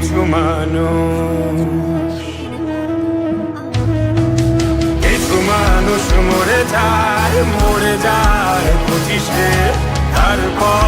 কিছু মানুষ কিছু মানুষ মরে যায় মরে যায় পঁচিশে তারপর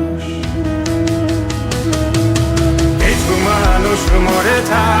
মরে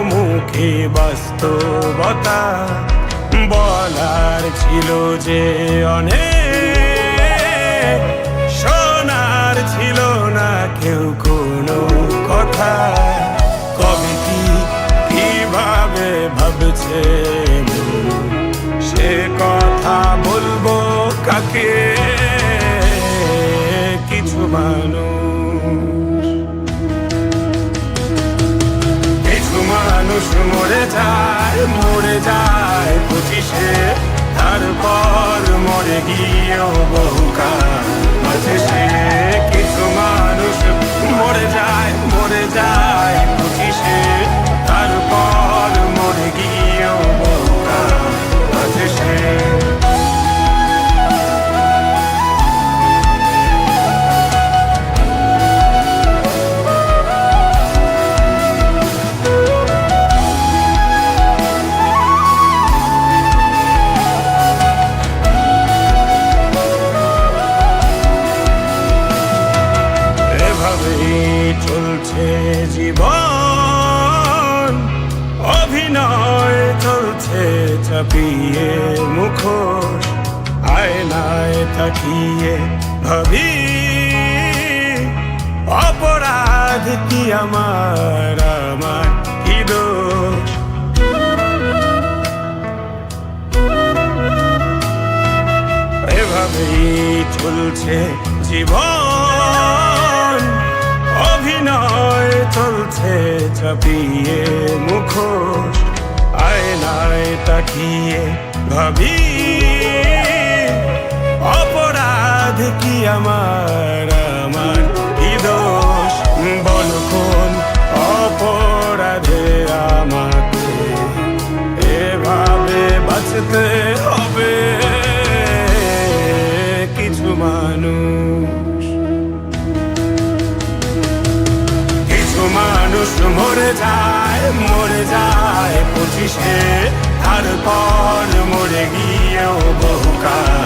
বাস্তবতা বলার ছিল যে অনেক শোনার ছিল না কেউ কোনো কথা। কবে কি, কীভাবে ভাবছে সে কথা বলব কাকে? কিছু মানুষ মরে যায় মরে যায় পঁচিশে তারপর মরে গিয়েও বহুকাল জীবন। অভিনয় চলছে চাপিয়ে মুখোশ, আয়নায় থাকিয়ে ভাবি, অপরাধ কি আমার আমার কি এভাবেই চলছে জীবন। অভিনয় চলছে চাপিয়ে মুখোশ আয়নায় তাকিয়ে ভাবিয়ে ধার পর মরে গিয়েও বহুকাল